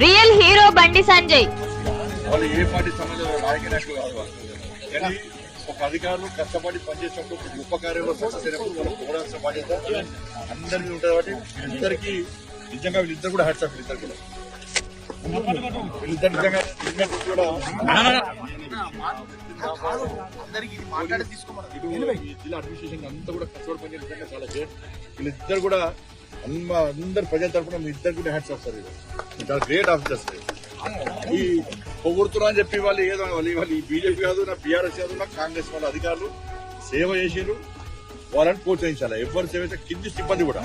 Real hero Bandi Sanjay. వాళ్ళు ఏ party సంబంధం రాజకీయ నాయకులు కాదు. కానీ ఒక అధికారులు కష్టపడి పనిచేసినప్పుడు గొప్ప కార్యంలో సక్సెస్ అయినప్పుడు వాళ్ళు పోరాల్సిన బాధ్యత అందరి మీద ఉంటుంది కాబట్టి వీళ్ళిద్దరికి నిజంగా వీళ్ళిద్దరు కూడా హ్యాట్స్ ఆఫ్ వీళ్ళిద్దరు కూడా. వీళ్ళిద్దరు నిజంగా కూడా జిల్లా అడ్మినిస్ట్రేషన్ అంతా కూడా కష్టపడి పనిచేయడం చాలా గ్రేట్ వీళ్ళిద్దరు కూడా అందరి ప్రజల తరఫున మీ ఇద్దరు కూడా హ్యాట్స్ ఆఫ్ సార్ వీళ్ళు. చాలా గ్రేట్ ఆఫీసర్స్ ఈ పొగుడుతున్నా అని చెప్పి వాళ్ళు ఏదో వాళ్ళు వాళ్ళు ఈ బీజేపీ కాదు నా బీఆర్ఎస్ కాదు నా కాంగ్రెస్ వాళ్ళ అధికారులు సేవ చేసిరు వాళ్ళని ప్రోత్సహించాలి. ఎవరు సేవ చేస్తే కింది సిబ్బంది కూడా.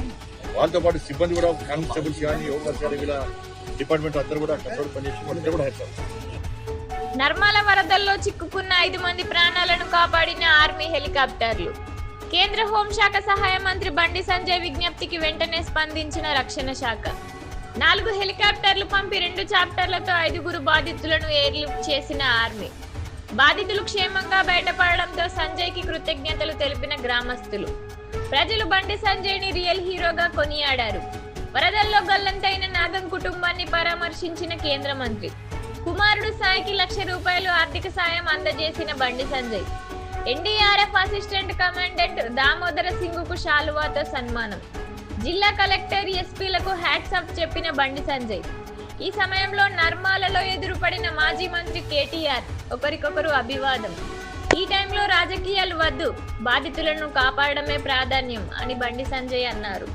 వాళ్ళతో పాటు సిబ్బంది కూడా కానిస్టేబుల్స్ కానీ ఓవర్స్ కానీ ఇలా డిపార్ట్మెంట్ అందరూ కూడా కష్టపడి పనిచేసి వాళ్ళిద్దరు కూడా హ్యాట్స్ ఆఫ్. నర్మల వరదల్లో చిక్కుకున్న ఐదు మంది ప్రాణాలను కాపాడిన ఆర్మీ హెలికాప్టర్లు. కేంద్ర హోంశాఖ సహాయ మంత్రి బండి సంజయ్ విజ్ఞప్తికి వెంటనే స్పందించిన రక్షణ శాఖ. నాలుగు హెలికాప్టర్లు పంపి రెండు చాప్టర్లతో ఐదుగురు బాధితులను ఎయిర్లిఫ్ట్ చేసిన ఆర్మీ. బాధితులు క్షేమంగా బయటపడడంతో సంజయ్కి కృతజ్ఞతలు తెలిపిన గ్రామస్తులు. ప్రజలు బండి సంజయ్ని రియల్ హీరోగా కొనియాడారు. వరదల్లో గల్లంతైన నాగం కుటుంబాన్ని పరామర్శించిన కేంద్ర మంత్రి. కుమారుడు సాయికి లక్ష రూపాయలు ఆర్థిక సాయం అందజేసిన Bandi Sanjay. NDRF assistant commandant Damodara సింగుకు శాలువాతో సన్మానం. జిల్లా కలెక్టర్ ఎస్పీలకు హ్యాట్స్ ఆఫ్ చెప్పిన బండి సంజయ్. ఈ సమయంలో నర్మాలలో ఎదురుపడిన మాజీ మంత్రి కేటీఆర్ ఒకరికొకరు అభివాదం. ఈ టైంలో రాజకీయాలు వద్దు బాధితులను కాపాడమే ప్రాధాన్యం అని బండి సంజయ్ అన్నారు.